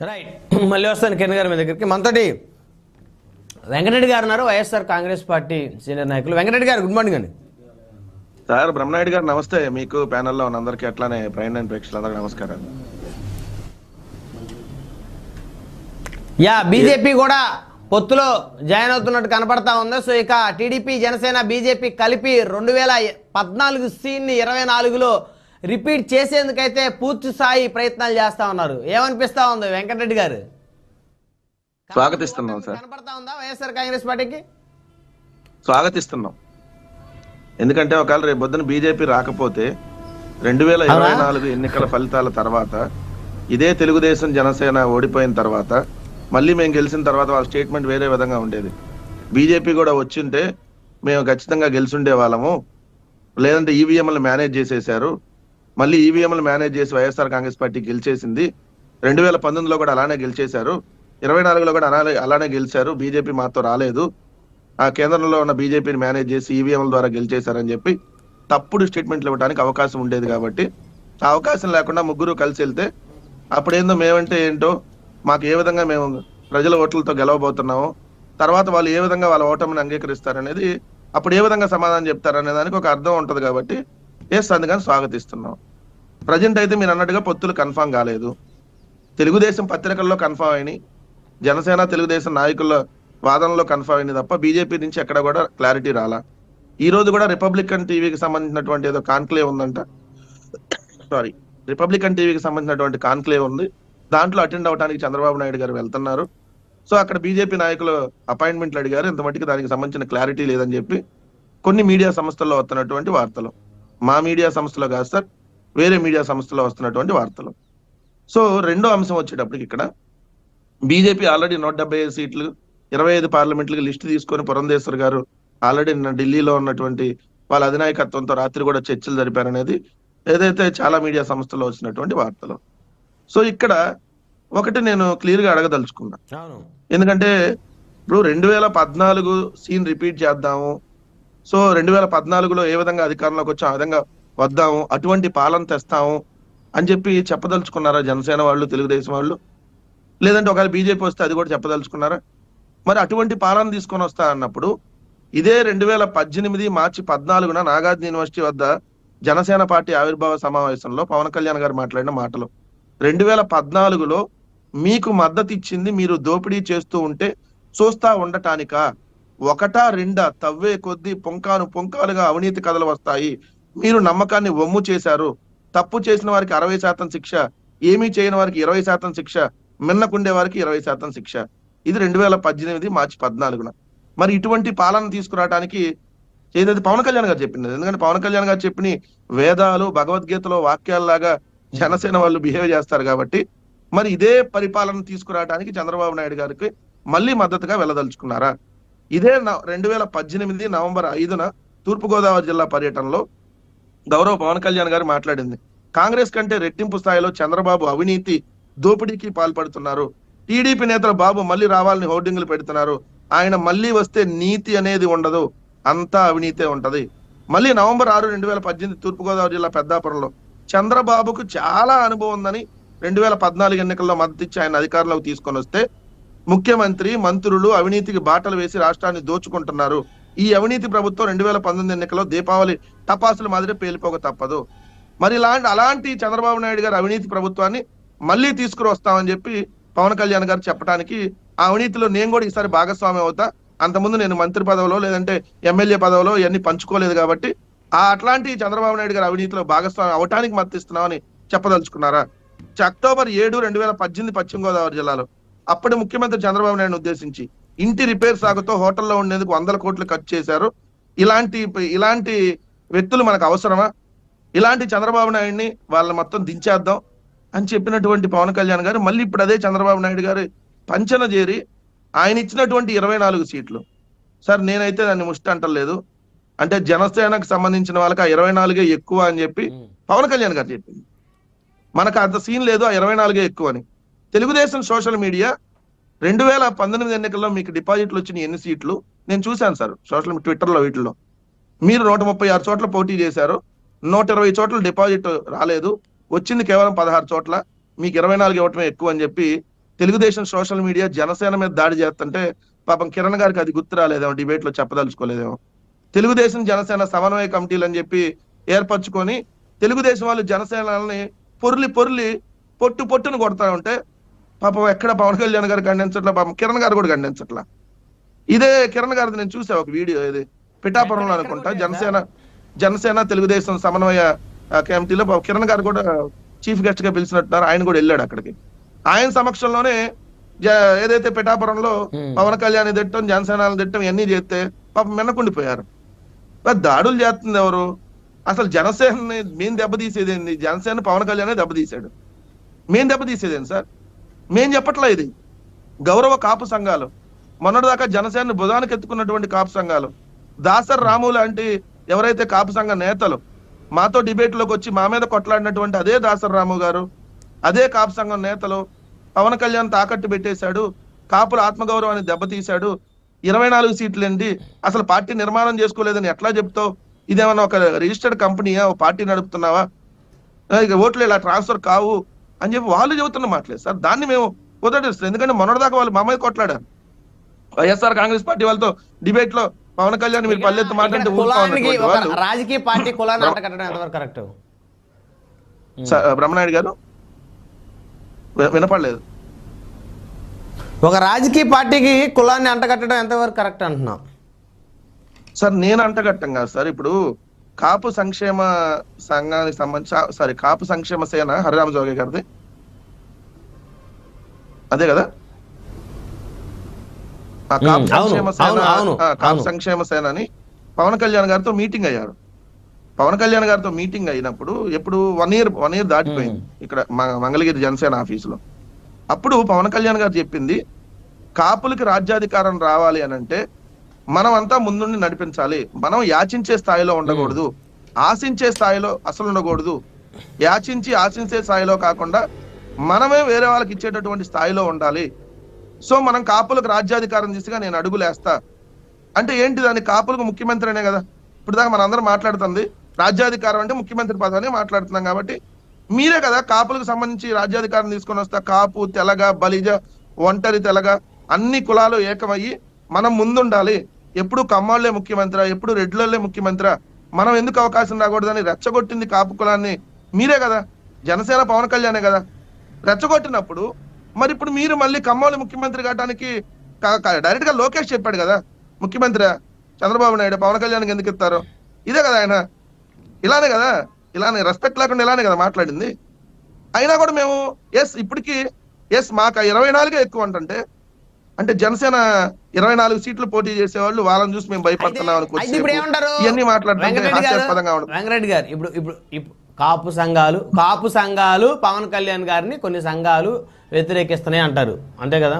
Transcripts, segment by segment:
Right మళ్ళీ వస్తాను కిరణ్ గారి మీ దగ్గరికి. మనతోటి వెంకటరెడ్డి గారు ఉన్నారు. వైఎస్ఆర్ కాంగ్రెస్ పార్టీ సీనియర్ నాయకులు. వెంకటరెడ్డి గారు గుడ్ మార్నింగ్ అండి. సార్ బ్రహ్మనాయుడు గారు నమస్తే. మీకు ప్యానెల్లో ఉన్న అందరికీ అట్లానే ప్రైమ్ నైన్ ప్రేక్షకులందరికీ నమస్కారం యా బీజేపీ కూడా పొత్తులో జాయిన్ అవుతున్నట్టు కనపడతా ఉంది. సో ఇక టీడీపీ జనసేన బీజేపీ కలిపి రెండు వేల పద్నాలుగు సీన్ని ఇరవై నాలుగులో రిపీట్ చేసేందుకైతే పూర్తి స్థాయి ప్రయత్నాలు చేస్తా ఉన్నారు. ఏమనిపిస్తా ఉంది వెంకటరెడ్డి గారు? స్వాగతిస్తున్నాం సార్. కనపడతా ఉందా వైఎస్ఆర్ కాంగ్రెస్ పార్టీకి? స్వాగతిస్తున్నాం. ఎందుకంటే ఒకవేళ రేపు పొద్దున బీజేపీ రాకపోతే రెండు వేల ఇరవై? నాలుగు ఎన్నికల ఫలితాల తర్వాత ఇదే తెలుగుదేశం జనసేన ఓడిపోయిన తర్వాత మళ్ళీ మేము గెలిచిన తర్వాత వాళ్ళ స్టేట్మెంట్ వేరే విధంగా ఉండేది. బీజేపీ కూడా వచ్చింటే మేము ఖచ్చితంగా గెలిచుండే వాళ్ళము. లేదంటే ఈవీఎంలు మేనేజ్ చేసేసారు మళ్ళీ ఈవీఎంలు మేనేజ్ చేసి వైఎస్ఆర్ కాంగ్రెస్ పార్టీ గెలిచేసింది. రెండు వేల పంతొమ్మిదిలో కూడా అలానే గెలిచేశారు. ఇరవై నాలుగులో కూడా అలానే అలానే గెలిచారు. బీజేపీ మాతో రాలేదు. ఆ కేంద్రంలో ఉన్న బీజేపీని మేనేజ్ చేసి ఈవీఎంల ద్వారా గెలిచేశారని చెప్పి తప్పుడు స్టేట్మెంట్లు ఇవ్వడానికి అవకాశం ఉండేది కాబట్టి ఆ అవకాశం లేకుండా ముగ్గురు కలిసి వెళ్తే అప్పుడేందో మేమంటే ఏంటో మాకు ఏ విధంగా మేము ప్రజల ఓట్లతో గెలవబోతున్నామో తర్వాత వాళ్ళు ఏ విధంగా వాళ్ళ ఓటమిని అంగీకరిస్తారనేది అప్పుడు ఏ విధంగా సమాధానం చెప్తారనే దానికి ఒక అర్థం ఉంటుంది కాబట్టి ఎస్ అందుకని స్వాగతిస్తున్నాం. ప్రజెంట్ అయితే మీరు అన్నట్టుగా పొత్తులు కన్ఫామ్ కాలేదు. తెలుగుదేశం పత్రికల్లో కన్ఫామ్ అయినాయి. జనసేన తెలుగుదేశం నాయకుల వాదనలో కన్ఫర్మ్ అయింది తప్ప బీజేపీ నుంచి ఎక్కడ కూడా క్లారిటీ రాలా. ఈ రోజు కూడా రిపబ్లికన్ టీవీకి సంబంధించినటువంటి ఏదో కాన్క్లేవ్ ఉందంట. సారీ రిపబ్లికన్ టీవీకి సంబంధించినటువంటి కాన్క్లేవ్ ఉంది. దాంట్లో అటెండ్ అవడానికి చంద్రబాబు నాయుడు గారు వెళ్తున్నారు. సో అక్కడ బీజేపీ నాయకులు అపాయింట్మెంట్లు అడిగారు. ఇంత మట్టికి దానికి సంబంధించిన క్లారిటీ లేదని చెప్పి కొన్ని మీడియా సంస్థల్లో వస్తున్నటువంటి వార్తలు. మా మీడియా సంస్థలో కాదు సార్ వేరే మీడియా సంస్థలో వస్తున్నటువంటి వార్తలు. సో రెండో అంశం వచ్చేటప్పటికి ఇక్కడ బీజేపీ ఆల్రెడీ నూట డెబ్బై ఐదు సీట్లు ఇరవై ఐదు పార్లమెంట్లకు లిస్టు తీసుకొని పురంధేశ్వర్ గారు ఆల్రెడీ ఢిల్లీలో ఉన్నటువంటి వాళ్ళ అధినాయకత్వంతో రాత్రి కూడా చర్చలు జరిపారనేది ఏదైతే చాలా మీడియా సంస్థల్లో వచ్చినటువంటి వార్తలు. సో ఇక్కడ ఒకటి నేను క్లియర్గా అడగదలుచుకున్నా ఎందుకంటే ఇప్పుడు రెండు వేల పద్నాలుగు సీన్ రిపీట్ చేద్దాము సో రెండు వేల పద్నాలుగులో ఏ విధంగా అధికారంలోకి వచ్చాం ఆ విధంగా వద్దాము అటువంటి పాలన తెస్తాము అని చెప్పి చెప్పదలుచుకున్నారా జనసేన వాళ్ళు తెలుగుదేశం వాళ్ళు? లేదంటే ఒకవేళ బీజేపీ వస్తే అది కూడా చెప్పదలుచుకున్నారా? మరి అటువంటి పాలన తీసుకొని వస్తా అన్నప్పుడు ఇదే రెండు వేల పద్దెనిమిది మార్చి పద్నాలుగున నాగార్జున యూనివర్సిటీ వద్ద జనసేన పార్టీ ఆవిర్భావ సమావేశంలో పవన్ కళ్యాణ్ గారు మాట్లాడిన మాటలు. రెండు వేల పద్నాలుగులో మీకు మద్దతు ఇచ్చింది మీరు దోపిడీ చేస్తూ ఉంటే చూస్తా ఉండటానికా? ఒకటా రెండా తవ్వే కొద్దీ పొంకాను పొంకాలుగా అవినీతి కథలు వస్తాయి. మీరు నమ్మకాన్ని వమ్ము చేశారు. తప్పు చేసిన వారికి అరవై శాతం శిక్ష ఏమీ చేయని వారికి ఇరవై శాతం శిక్ష మిన్నకుండే వారికి ఇరవై శాతం శిక్ష. ఇది రెండు వేల పద్దెనిమిది మార్చి పద్నాలుగున. మరి ఇటువంటి పాలన తీసుకురావడానికి ఏదైతే పవన్ కళ్యాణ్ గారు చెప్పింది ఎందుకంటే పవన్ కళ్యాణ్ గారు చెప్పిన వేదాలు భగవద్గీతలో వాక్యాలలాగా జనసేన వాళ్ళు బిహేవ్ చేస్తారు కాబట్టి మరి ఇదే పరిపాలన తీసుకురావడానికి చంద్రబాబు నాయుడు గారికి మళ్ళీ మద్దతుగా వెళ్ళదలుచుకున్నారా? ఇదే రెండు వేల పద్దెనిమిది నవంబర్ ఐదున తూర్పుగోదావరి జిల్లా పర్యటనలో గౌరవ పవన్ కళ్యాణ్ గారు మాట్లాడింది. కాంగ్రెస్ కంటే రెట్టింపు స్థాయిలో చంద్రబాబు అవినీతి దోపిడీకి పాల్పడుతున్నారు. టీడీపీ నేతలు బాబు మళ్ళీ రావాలని హోర్డింగ్లు పెడుతున్నారు. ఆయన మళ్ళీ వస్తే నీతి అనేది ఉండదు. అంతా అవినీతే ఉంటది. మళ్ళీ నవంబర్ ఆరు రెండు వేల పద్దెనిమిది తూర్పుగోదావరి జిల్లా పెద్దాపురంలో చంద్రబాబుకు చాలా అనుభవం ఉందని రెండు వేల పద్నాలుగు ఎన్నికల్లో మద్దతిచ్చి ఆయన అధికారంలోకి తీసుకొని వస్తే ముఖ్యమంత్రి మంత్రులు అవినీతికి బాటలు వేసి రాష్ట్రాన్ని దోచుకుంటున్నారు. ఈ అవినీతి ప్రభుత్వం రెండు వేల పంతొమ్మిది ఎన్నికల్లో దీపావళి టపాసుల మాదిరి పేలిపోక తప్పదు. మరి ఇలాంటి అలాంటి చంద్రబాబు నాయుడు గారు అవినీతి ప్రభుత్వాన్ని మళ్ళీ తీసుకురొస్తామని చెప్పి పవన్ కళ్యాణ్ గారు చెప్పడానికి ఆ అవినీతిలో నేను కూడా ఈసారి భాగస్వామి అవుతా. అంతకుముందు నేను మంత్రి పదవిలో లేదంటే ఎమ్మెల్యే పదవిలో ఇవన్నీ పంచుకోలేదు కాబట్టి ఆ అట్లాంటి చంద్రబాబు నాయుడు గారు అవినీతిలో భాగస్వామి అవటానికి మద్దతిస్తున్నామని చెప్పదలుచుకున్నారా? అక్టోబర్ ఏడు రెండు వేల పద్దెనిమిది పశ్చిమ గోదావరి జిల్లాలో అప్పటి ముఖ్యమంత్రి చంద్రబాబు నాయుడు ఉద్దేశించి ఇంటి రిపేర్ సాగుతో హోటల్లో ఉండేందుకు వందల కోట్లు ఖర్చు చేశారు. ఇలాంటి ఇలాంటి వ్యక్తులు మనకు అవసరమా? ఇలాంటి చంద్రబాబు నాయుడిని వాళ్ళని మొత్తం దించేద్దాం అని చెప్పినటువంటి పవన్ కళ్యాణ్ గారు మళ్ళీ ఇప్పుడు అదే చంద్రబాబు నాయుడు గారు పంచన చేరి ఆయన ఇచ్చినటువంటి ఇరవై నాలుగు సీట్లు. సార్ నేనైతే దాన్ని ముష్టి అంటలేదు. అంటే జనసేనకు సంబంధించిన వాళ్ళకి ఆ ఇరవై నాలుగే ఎక్కువ అని చెప్పి పవన్ కళ్యాణ్ గారు చెప్పింది. మనకు అంత సీన్ లేదు ఆ ఇరవై నాలుగే ఎక్కువ అని తెలుగుదేశం సోషల్ మీడియా రెండు వేల పంతొమ్మిది ఎన్నికల్లో మీకు డిపాజిట్లు వచ్చిన ఎన్ని సీట్లు? నేను చూశాను సార్ సోషల్ ట్విట్టర్లో వీటిలో మీరు నూట ముప్పై ఆరు చోట్ల పోటీ చేశారు నూట ఇరవై చోట్ల డిపాజిట్ రాలేదు వచ్చింది కేవలం పదహారు చోట్ల మీకు ఇరవై నాలుగు ఇవ్వటమే ఎక్కువ అని చెప్పి తెలుగుదేశం సోషల్ మీడియా జనసేన మీద దాడి చేస్తుంటే పాపం కిరణ్ గారికి అది గుర్తు రాలేదేమో డిబేట్లో చెప్పదలుచుకోలేదేమో. తెలుగుదేశం జనసేన సమన్వయ కమిటీలు అని చెప్పి ఏర్పరచుకొని తెలుగుదేశం వాళ్ళు జనసేనని పొర్లి పొర్లి పొట్టు పొట్టును కొడతా ఉంటే పాపం ఎక్కడ పవన్ కళ్యాణ్ గారు ఖండించట్లా పాపం కిరణ్ గారు కూడా ఖండించట్లా. ఇదే కిరణ్ గారిది నేను చూసా ఒక వీడియో ఇది పిఠాపురంలో అనుకుంటా. జనసేన జనసేన తెలుగుదేశం సమన్వయ కమిటీలో కిరణ్ గారు కూడా చీఫ్ గెస్ట్గా పిలిచినట్టున్నారు. ఆయన కూడా వెళ్ళాడు అక్కడికి. ఆయన సమక్షంలోనే ఏదైతే పిఠాపురంలో. పవన్ కళ్యాణ్ తిట్టం జనసేన తిట్టం ఇవన్నీ చేస్తే పాపం మిన్నకుండిపోయారు దాడులు చేస్తుంది ఎవరు? అసలు జనసేనని మేము దెబ్బతీసేది ఏంది? జనసేన పవన్ కళ్యాణ్ దెబ్బతీసాడు మేం దెబ్బతీసేదేంది సార్? మేం చెప్పట్లే ఇది. గౌరవ కాపు సంఘాలు మొన్నటిదాకా జనసేన భుజానికి ఎత్తుకున్నటువంటి కాపు సంఘాలు దాసర్ రాము లాంటి ఎవరైతే కాపు సంఘ నేతలు మాతో డిబేట్లోకి వచ్చి మా మీద కొట్లాడినటువంటి అదే దాసర్ రాము గారు అదే కాపు సంఘం నేతలు పవన్ కళ్యాణ్ తాకట్టు పెట్టేశాడు కాపుల ఆత్మగౌరవాన్ని దెబ్బతీశాడు ఇరవై నాలుగు సీట్లు ఏంటి అసలు పార్టీ నిర్మాణం చేసుకోలేదని ఎట్లా చెప్తావు? ఇదేమన్నా ఒక రిజిస్టర్డ్ కంపెనీయా? ఒక పార్టీ నడుపుతున్నావా? ఇక ఓట్లు ఇలా ట్రాన్స్ఫర్ కావు అని చెప్పి వాళ్ళు చెబుతున్న మాటలేదు సార్ దాన్ని మేము కుదరటిస్తాం ఎందుకంటే మొన్నటిదాకా వాళ్ళు మా మీద కొట్లాడారు. వైఎస్ఆర్ కాంగ్రెస్ పార్టీ వాళ్ళతో డిబేట్లో పవన్ కళ్యాణ్ మీరు పల్లెత్తు మాట్లాడితే రాజకీయ పార్టీ కులాన్ని కరెక్ట్? బ్రహ్మనాయుడు గారు? వినపడలేదు. ఒక రాజకీయ పార్టీకి కులాన్ని అంటకట్టడం ఎంతవరకు కరెక్ట్ అంటున్నాం సార్ నేను అంటగట్టం కాదు సార్. ఇప్పుడు కాపు సంక్షేమ సంఘానికి సంబంధించి సారీ కాపు సంక్షేమ సేన హరిరామ జోగి గారిది. అదే కదా? కాపు సంక్షేమ సేన కాపు. సంక్షేమ సేన అని పవన్ కళ్యాణ్ గారితో మీటింగ్ అయ్యాడు పవన్ కళ్యాణ్ గారితో మీటింగ్ అయినప్పుడు ఎప్పుడు వన్ ఇయర్ వన్ ఇయర్ దాటిపోయింది ఇక్కడ మంగళగిరి జనసేన ఆఫీసులో. అప్పుడు పవన్ కళ్యాణ్ గారు చెప్పింది కాపులకి రాజ్యాధికారం రావాలి అని అంటే మనం అంతా ముందుండి నడిపించాలి. మనం యాచించే స్థాయిలో ఉండకూడదు. ఆశించే స్థాయిలో అసలు ఉండకూడదు. యాచించి ఆశించే స్థాయిలో కాకుండా మనమే వేరే వాళ్ళకి ఇచ్చేటటువంటి స్థాయిలో ఉండాలి. సో మనం కాపులకు రాజ్యాధికారం దిశగా నేను అడుగులేస్తా. అంటే ఏంటి దాని కాపులకు ముఖ్యమంత్రి అనే కదా. ఇప్పుడు దాకా మనం అందరం మాట్లాడుతుంది. రాజ్యాధికారం అంటే ముఖ్యమంత్రి పదవి మాట్లాడుతున్నాం కాబట్టి మీరే కదా కాపులకు సంబంధించి రాజ్యాధికారం తీసుకొని వస్తా. కాపు తెలగ బలిజ ఒంటరి తెలగ అన్ని కులాలు ఏకమయ్యి మనం ముందుండాలి. ఎప్పుడు కమ్మాళ్ళే ముఖ్యమంత్రి ఎప్పుడు రెడ్లలే ముఖ్యమంత్రి. మనం ఎందుకు అవకాశం రాకూడదని రెచ్చగొట్టింది కాపు కులాన్ని మీరే కదా. జనసేన పవన్ కళ్యాణే కదా. రెచ్చగొట్టినప్పుడు మరి ఇప్పుడు మీరు మళ్ళీ కమ్మోళ్ళు ముఖ్యమంత్రి కావడానికి డైరెక్ట్గా లోకేష్ చెప్పాడు కదా. ముఖ్యమంత్రి చంద్రబాబు నాయుడు పవన్ కళ్యాణ్కి ఎందుకు ఇస్తారు? ఇదే కదా ఆయన. ఇలానే కదా. ఇలానే రెస్పెక్ట్ లేకుండా ఇలానే కదా మాట్లాడింది. అయినా కూడా మేము ఎస్ ఇప్పటికీ ఎస్ మాకు ఇరవై నాలుగే ఎక్కువ అంటే అంటే జనసేన ఇరవై నాలుగు సీట్లు పోటీ చేసేవాళ్ళు వాళ్ళని చూసి మేము భయపడుతున్నాం అయితే- అయితే ఇప్పుడు ఏమంటారు? అనుకో ఇవన్నీ మాట్లాడుతుంటే వెంకటరెడ్డి గారు హాస్యాస్పదంగా ఇప్పుడు ఇప్పుడు కాపు సంఘాలు కాపు సంఘాలు పవన్ కళ్యాణ్ గారిని కొన్ని సంఘాలు వ్యతిరేకిస్తున్నాయి అంటారు. అంతే కదా?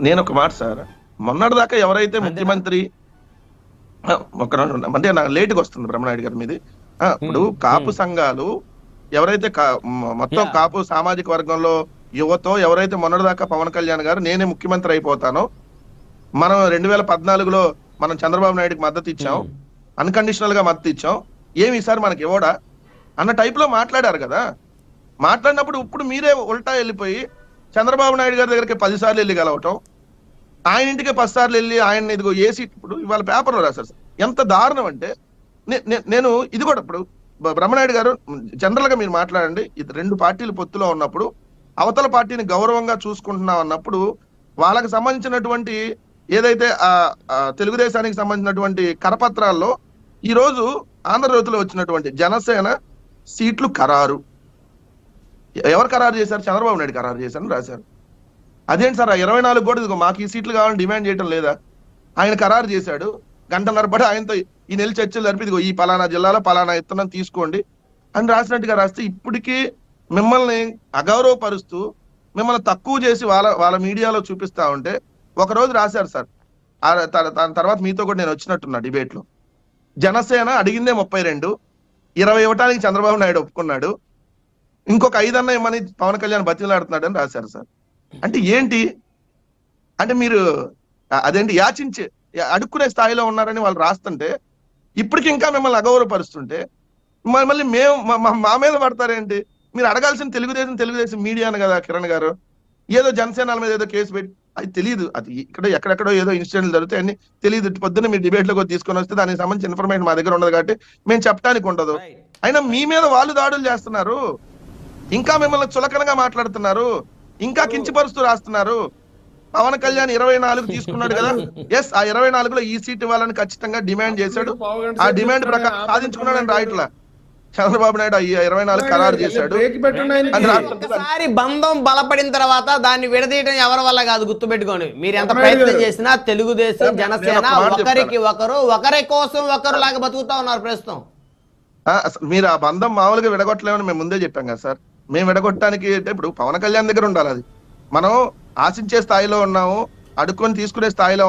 నేను ఒక మాట సార్ మొన్నటిదాకా ఎవరైతే ముఖ్యమంత్రి ఉండండి. అంటే నాకు లేటుగా వస్తుంది బ్రహ్మనాయుడు గారి మీది. ఇప్పుడు కాపు సంఘాలు ఎవరైతే మొత్తం. కాపు సామాజిక వర్గంలో యువతో ఎవరైతే మొన్నటిదాకా పవన్ కళ్యాణ్ గారు నేనే ముఖ్యమంత్రి అయిపోతానో మనం రెండు వేల పద్నాలుగులో మనం చంద్రబాబు నాయుడుకి మద్దతు ఇచ్చాం Hmm. అన్కండిషనల్గా మద్దతు ఇచ్చాం ఏమి ఈసారి మనకి ఇవ్వడా అన్న టైప్లో మాట్లాడారు కదా మాట్లాడినప్పుడు ఇప్పుడు మీరే ఉల్టా వెళ్ళిపోయి చంద్రబాబు నాయుడు గారి దగ్గరికి పదిసార్లు వెళ్ళి గెలవటం ఆయన ఇంటికి పది సార్లు వెళ్ళి ఆయన ఇదిగో ఏ సీట్ ఇప్పుడు ఇవాళ పేపర్లో రాశారు సార్. ఎంత దారుణం అంటే నేను ఇది కూడా ఇప్పుడు బ్రహ్మనాయుడు గారు జనరల్గా మీరు మాట్లాడండి ఇది రెండు పార్టీలు పొత్తులో ఉన్నప్పుడు అవతల పార్టీని గౌరవంగా చూసుకుంటున్నాం అన్నప్పుడు వాళ్ళకి సంబంధించినటువంటి ఏదైతే ఆ తెలుగుదేశానికి సంబంధించినటువంటి కరపత్రాల్లో ఈరోజు ఆంధ్రజ్యోతిలో వచ్చినటువంటి జనసేన సీట్లు ఖరారు. ఎవరు ఖరారు చేశారు? చంద్రబాబు నాయుడు ఖరారు చేశారని రాశారు. అదేంటి సార్ ఆ ఇరవై నాలుగు కూడా ఇదిగో మాకు ఈ సీట్లు కావాలని డిమాండ్ చేయటం లేదా? ఆయన ఖరారు చేశాడు. గంటన్నర పడి ఆయనతో ఈ నెల చర్చలు జరిపి ఇదిగో ఈ పలానా జిల్లాలో పలానా ఇత్తనం తీసుకోండి అని రాసినట్టుగా రాస్తే ఇప్పటికీ మిమ్మల్ని అగౌరవపరుస్తూ మిమ్మల్ని తక్కువ చేసి వాళ్ళ వాళ్ళ మీడియాలో చూపిస్తా ఉంటే ఒక రోజు రాశారు సార్. దాని తర్వాత మీతో కూడా నేను వచ్చినట్టున్నా డిబేట్లో. జనసేన అడిగిందే ముప్పై రెండు ఇరవై ఇవ్వటానికి చంద్రబాబు నాయుడు ఒప్పుకున్నాడు ఇంకొక ఐదన్న ఇమ్మని పవన్ కళ్యాణ్ బతిలాడుతున్నాడు అని రాశారు సార్. అంటే ఏంటి? అంటే మీరు అదేంటి యాచించే అడుక్కునే స్థాయిలో ఉన్నారని వాళ్ళు రాస్తుంటే ఇప్పటికి ఇంకా మిమ్మల్ని అగౌరవపరుస్తుంటే మళ్ళీ మేము మా- మా మీద పడతారేంటి? మీరు అడగాల్సిన తెలుగుదేశం తెలుగుదేశం మీడియాను కదా కిరణ్ గారు. ఏదో జనసేన మీద ఏదో కేసు పెట్టి అది తెలియదు అది ఇక్కడ ఎక్కడెక్కడో ఏదో ఇన్సిడెంట్లు జరుగుతాయి అన్ని తెలియదు పొద్దున్న మీరు డిబేట్లోకి తీసుకొని వస్తే దానికి సంబంధించిన ఇన్ఫర్మేషన్ మా దగ్గర ఉండదు కాబట్టి మేము చెప్పడానికి ఉండదు. అయినా మీ మీద వాళ్ళు దాడులు చేస్తున్నారు. ఇంకా మిమ్మల్ని చులకనగా మాట్లాడుతున్నారు. ఇంకా కించపరుస్తూ రాస్తున్నారు. పవన్ కళ్యాణ్ ఇరవై నాలుగు తీసుకున్నాడు కదా. ఎస్ ఆ ఇరవై నాలుగులో ఈ సీట్ ఇవ్వాలని ఖచ్చితంగా డిమాండ్ చేశాడు. ఆ డిమాండ్ ప్రకారం సాధించుకున్నాడని రాయట్లా. చంద్రబాబు నాయుడు ఇరవై నాలుగు ఖరారు చేశాడు. ఒకసారి బంధం బలపడిన తర్వాత దాన్ని విడదీయడం ఎవరి వల్ల కాదు గుర్తుపెట్టుకోండి. మీరు ఎంత ప్రయత్నం. చేసినా తెలుగుదేశం జనసేన ఒకరికి ఒకరు ఒకరి కోసం ఒకరు లాగా బతుకుతా ఉన్నారు ప్రస్తుతం. మీరు ఆ బంధం మామూలుగా విడగొట్టలేమని మేము ముందే చెప్పాం కదా సార్. మేము విడగొట్టడానికి అంటే ఇప్పుడు పవన్ కళ్యాణ్ దగ్గర ఉండాలి అది. మనం ఆశించే స్థాయిలో ఉన్నాము అడుక్కొని తీసుకునే స్థాయిలో ఉన్నాం